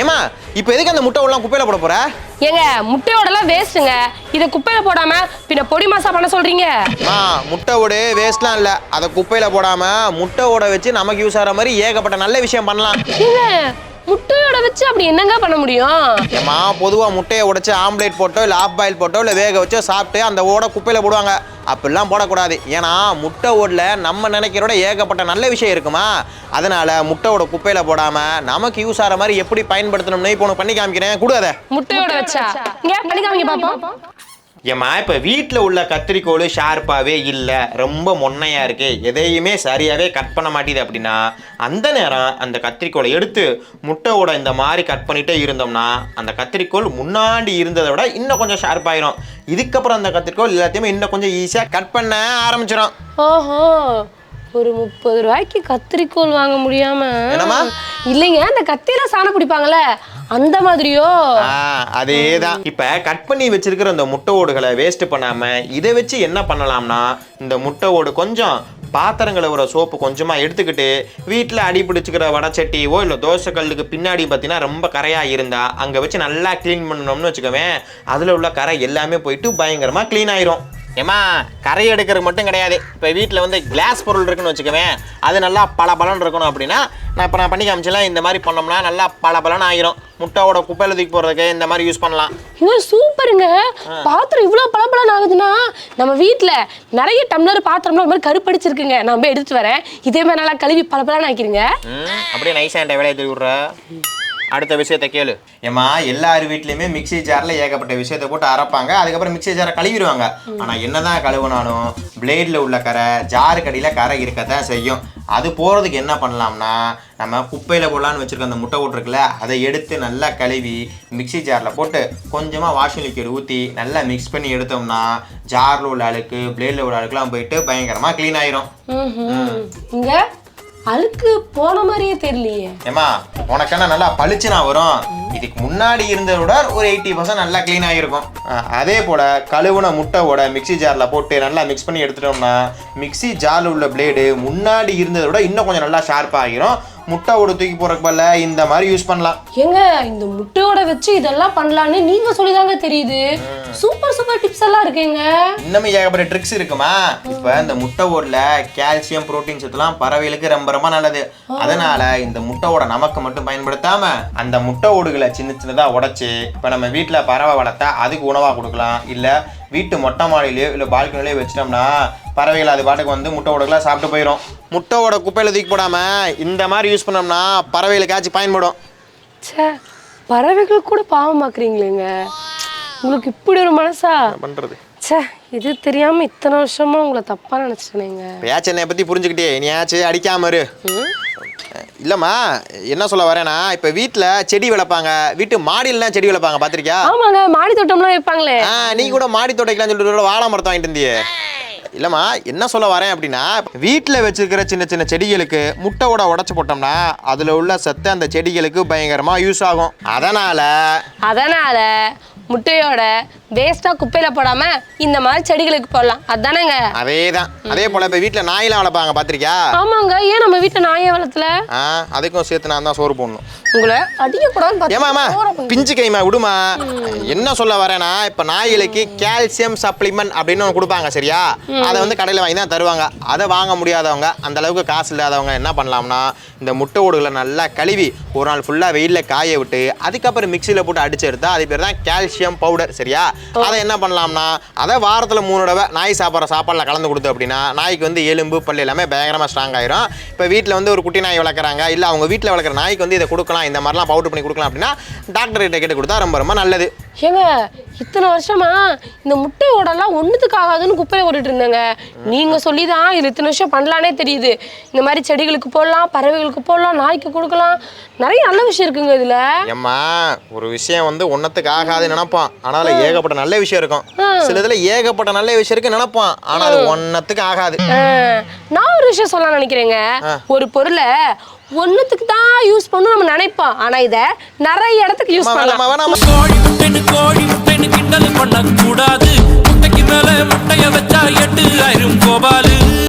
ஏமா இப்போ எதுக்கு அந்த முட்டை எல்லாம் குப்பையில போட போற? ஏங்க முட்டையோடலாம் வேஸ்ட்டுங்க இதை குப்பையில போடாம பின்ன பொடி மாசா பண்ண சொல்றீங்க? ஆ முட்டை ஓடு வேஸ்ட்லாம் இல்லை. அதை குப்பையில போடாம முட்டை ஓட வச்சு நமக்கு யூஸ் ஆகிற மாதிரி ஏகப்பட்ட நல்ல விஷயம் பண்ணலாம். ஏங்க முட்டையோட வச்சு அப்படி என்னங்க பண்ண முடியும்? ஏமா பொதுவாக முட்டையை உடைச்சு ஆம்லேட் போட்டோ இல்லை ஆஃப் பாயில் போட்டோ இல்லை வேக வச்சோ சாப்பிட்டு அந்த ஓட குப்பையில் போடுவாங்க. அப்படிலாம் போடக்கூடாது. ஏன்னா முட்டை ஓடில் நம்ம நினைக்கிறோட ஏகப்பட்ட நல்ல விஷயம் இருக்குமா? அதனால முட்டை ஓட குப்பையில் போடாமல் நமக்கு யூஸ் ஆகிற மாதிரி எப்படி பயன்படுத்தணும்னு இப்போ உனக்கு பண்ணி காமிக்கிறேன். கூட அதை. முட்டையோட வச்சா? பண்ணி காமிக்க பாப்போம். ஏம்மா இப்போ வீட்டில் உள்ள கத்திரிக்கோல் ஷார்ப்பாகவே இல்லை. ரொம்ப மொன்னையாக இருக்கு. எதையுமே சரியாகவே கட் பண்ண மாட்டேது அப்படின்னா அந்த நேரம் அந்த கத்திரிக்கோலை எடுத்து முட்டையோட இந்த மாதிரி கட் பண்ணிட்டே இருந்தோம்னா அந்த கத்திரிக்கோல் முன்னாடி இருந்ததை விட இன்னும் கொஞ்சம் ஷார்ப்பாயிரும் இதுக்கப்புறம் அந்த கத்திரிக்கோல் எல்லாத்தையுமே இன்னும் கொஞ்சம் ஈஸியாக கட் பண்ண ஆரம்பிச்சிடும் ஓஹோ ஒரு முப்பது ரூபாய்க்கு கத்திரிக்கோல் வாங்க முடியாம? இல்லைங்க அந்த கத்தியில சாணம் பிடிப்பாங்கல்ல அந்த மாதிரியோ? ஆ அதே தான் இப்போ கட் பண்ணி வச்சிருக்கிற இந்த முட்டை ஓடுகளை வேஸ்ட் பண்ணாமல் இதை வச்சு என்ன பண்ணலாம்னா இந்த முட்டை ஓடு கொஞ்சம் பாத்திரங்களை ஒரு சோப்பு கொஞ்சமாக எடுத்துக்கிட்டு வீட்டில் அடி பிடிச்சிக்கிற வடச்சட்டியோ இல்லை தோசை கல்லுக்கு பின்னாடி பார்த்தீங்கன்னா ரொம்ப கரையாக இருந்தால் அங்கே வச்சு நல்லா க்ளீன் பண்ணணும்னு வச்சுக்கோவேன் அதில் உள்ள கரை எல்லாமே போயிட்டு பயங்கரமாக க்ளீன் ஆயிரும். ஏமா கரை எடுக்கிறது மட்டும் கிடையாது. இப்போ வீட்டில் வந்து கிளாஸ் பொருள் இருக்குன்னு வச்சுக்கவேன் அது நல்லா பல பலன் இருக்கணும் அப்படின்னா நான் இப்போ நான் பண்ணி காமிச்சல இந்த மாதிரி பண்ணோம்னா நல்லா பல பலன் ஆயிரும். முட்டையோட குப்பையில தூக்கி போடுறதுக்கு இந்த மாதிரி யூஸ் பண்ணலாம். இது சூப்பருங்க. பாத்திரம் இவ்வளவு பளபளன்னு ஆகுதுன்னா நம்ம வீட்ல நிறைய டம்ளர் பாத்திரம்லாம் ஒரு மாதிரி கருப்படிச்சிருக்குங்க. நான் போய் எடுத்துட்டு வரேன். இதே மாதிரி நல்லா கழுவி பளபளன்னு ஆக்கிருங்க. அப்படியே நைஸாக என்கிட்ட வேலையை தூக்கி விட்ற. அடுத்த விஷயத்தை கேளு. ஏமா எல்லார் வீட்லயுமே மிக்ஸி ஜார்ல ஏகப்பட்ட விஷயத்தை போட்டு அரைப்பாங்க. அதுக்கப்புறம் மிக்ஸி ஜாரை கழுவிடுவாங்க. ஆனா என்னதான் கழுவுனாலும் பிளேட்ல உள்ள கரை ஜாரு கடியில கரை இருக்கத்தான் செய்யும். அது போறதுக்கு என்ன பண்ணலாம்னா நம்ம குப்பையில போடலான்னு வச்சிருக்க அந்த முட்டை ஓட்டுருக்குல அதை எடுத்து நல்லா கழுவி மிக்ஸி ஜார்ல போட்டு கொஞ்சமா வாஷிங் லிக்விட் ஊற்றி நல்லா மிக்ஸ் பண்ணி எடுத்தோம்னா ஜார்ல உள்ள அழுக்கு பிளேட்ல உள்ள அழுக்குலாம் போயிட்டு பயங்கரமா க்ளீன் ஆயிரும். இங்க அழுக்கு போன மாதிரியே தெரியலையே. ஏமா உனக்கு என்ன நல்லா பளிச்சுனா வரும். இதுக்கு முன்னாடி இருந்ததை விட ஒரு எயிட்டி பர்சன்ட் நல்லா க்ளீன் ஆகிருக்கும் அதே போல் கழுவுன முட்டையோட மிக்ஸி ஜாரில் போட்டு நல்லா மிக்ஸ் பண்ணி எடுத்துட்டோம்னா மிக்ஸி ஜாரில் உள்ள பிளேடு முன்னாடி இருந்ததை விட இன்னும் கொஞ்சம் நல்லா ஷார்ப்பாக ஆகிரும். முட்டையோட தூக்கி போகிறக்கு பதிலா இந்த மாதிரி யூஸ் பண்ணலாம். ஏங்க இந்த முட்டையோட வச்சு இதெல்லாம் பண்ணலான்னு நீங்க சொல்லிதாங்க தெரியுது. சூப்பர் சூப்பர் டிப்ஸ் எல்லாம் இருக்கேங்க. இன்னமும் ஏகப்பட்ட ட்ரிக்ஸ் இருக்குமா? இப்போ இந்த முட்டை ஓடில் கால்சியம் புரோட்டீன் சத்துலாம் பறவைகளுக்கு ரொம்ப ரொம்ப நல்லது. அதனால இந்த முட்டை ஓடை நமக்கு மட்டும் பயன்படுத்தாம அந்த முட்டை ஓடுகளை சின்ன சின்னதாக உடைச்சு இப்போ நம்ம வீட்டில் பறவை வளர்த்தா அதுக்கு உணவாக கொடுக்கலாம். இல்லை வீட்டு மொட்டை மாடியிலையோ இல்லை பால்கனிலையோ வச்சிட்டோம்னா பறவைகள் அது பாட்டுக்கு வந்து முட்டை ஓடுகளை சாப்பிட்டு போயிடும் முட்டை ஓட குப்பையில் தூக்கி போடாம இந்த மாதிரி யூஸ் பண்ணோம்னா பறவைகளுக்காச்சும் பயன்படும். ச்சே பறவைகள் கூட பாவமாக்குறீங்களேங்க உங்களுக்கு இப்படி ஒரு மனசா? பண்ணுறது ச்சே இது தெரியாம இத்தனை வருஷமா உங்களை தப்பா நினைச்சிட்டேங்க பேச்சு என்னை பற்றி புரிஞ்சுக்கிட்டே நீயாச்சும் அடிக்காம இரு. இல்லைம்மா என்ன சொல்ல வரேன்னா இப்போ வீட்டில் செடி வளர்ப்பாங்க. வீட்டு மாடியிலலாம் செடி வளர்ப்பாங்க பார்த்திருக்கியா ஆமாங்க மாடி தோட்டம்லாம் வைப்பாங்களே. நீ கூட மாடி தோட்டைக்கெல்லாம் சொல்லிட்டு வாழை மரத்தை வாங்கிட்டு இருந்தியே இல்லைம்மா என்ன சொல்ல வரேன் அப்படின்னா வீட்டில் வச்சிருக்கிற சின்ன சின்ன செடிகளுக்கு முட்டையோட உடச்சி போட்டோம்னா அதில் உள்ள சத்து அந்த செடிகளுக்கு பயங்கரமாக யூஸ் ஆகும். அதனால் அதனால முட்டையோட வேஸ்டா குப்பையில போடாம இந்த மாதிரி செடிகளுக்கு போடலாம். அதானேங்க? அதே தான் அதே போல் இப்போ வீட்டில் நாயெல்லாம் வளர்ப்பாங்க பார்த்திருக்கியா ஆமாங்க. ஏன் நம்ம வீட்டை நாயை வளர்த்துல? ஆ அதுக்கும் சேர்த்து நான் தான் சோறு போடணும். உங்களை அடிக்க கூடாதுன்னு ஏமாமா பார்த்து பிஞ்சு கைமா விடுமா? என்ன சொல்ல வரேன்னா இப்ப நாய்களுக்கு கால்சியம் சப்ளிமெண்ட் அப்படின்னு ஒன்று கொடுப்பாங்க சரியா? அதை வந்து கடையில் வாங்கி தான் தருவாங்க. அதை வாங்க முடியாதவங்க அந்த அளவுக்கு காசு இல்லாதவங்க என்ன பண்ணலாம்னா இந்த முட்டை ஓடுகளை நல்லா கழுவி ஒரு நாள் ஃபுல்லாக வெயிலில் காய விட்டு அதுக்கப்புறம் மிக்சியில் போட்டு அடிச்சு எடுத்தா அது பேர் தான் கால்சியம் பவுடர் சரியா? அதை என்ன பண்ணலாம்னா அதை வாரத்தில் மூணு தடவை நாய் சாப்பிட்ற சாப்பாடில் கலந்து கொடுத்து அப்படின்னா நாய்க்கு வந்து எலும்பு பல்லு எல்லாமே பயங்கரமாக ஸ்ட்ராங் ஆயிரும். இப்போ வீட்டில் வந்து ஒரு குட்டி நாய் வளர்க்குறாங்க இல்லை அவங்க வீட்டில் வளர்க்குற நாய்க்கு வந்து இதை கொடுக்கலாம் இந்த மாதிரிலாம் பவுடர் பண்ணி கொடுக்கலாம் அப்படின்னா டாக்டர் கிட்ட கேட்டு கொடுத்தா ரொம்ப ரொம்ப நல்லது. ஏங்க இத்தனை வருஷமா இந்த முட்டை ஓடெல்லாம் ஒண்ணுத்துக்கு ஆகாதுன்னு குப்பையில போட்டுட்டு இருந்தேங்க. நீங்க சொல்லி தான் இது இத்தனை வருஷம் பண்ணலானே தெரியுது. இந்த மாதிரி செடிகளுக்கு போடலாம் பறவைகளுக்கு போடலாம் நாய்க்கு கொடுக்கலாம். நிறைய நல்ல விஷயம் இருக்குங்க இதுல. ஏம்மா ஒரு விஷயம் வந்து ஒன்றத்துக்கு ஆகாதுன்னு நினைப்பான். ஆனால் அதில் ஏகப்பட்ட நல்ல விஷயம் இருக்கும். சில இதில் ஏகப்பட்ட நல்ல விஷயம் இருக்கு நினைப்பான். ஆனால் அது ஒன்றத்துக்கு ஆகாது. நான் ஒரு விஷயம் சொல்ல நினைக்கிறேங்க. ஒரு பொருளை ஒண்ணுத்துக்கு தான் யூஸ் பண்ணணும் நம்ம நினைப்போம். ஆனா இத நிறைய இடத்துக்கு யூஸ் பண்ணலாம். வேணாம்மா. கோழி முட்டைன்னு கோழி முட்டைன்னு கிண்டல் பண்ணக்கூடாது. முட்டைக்கு மேல முட்டைய வச்சா எட்டு ஆயிரும் கோபாலு.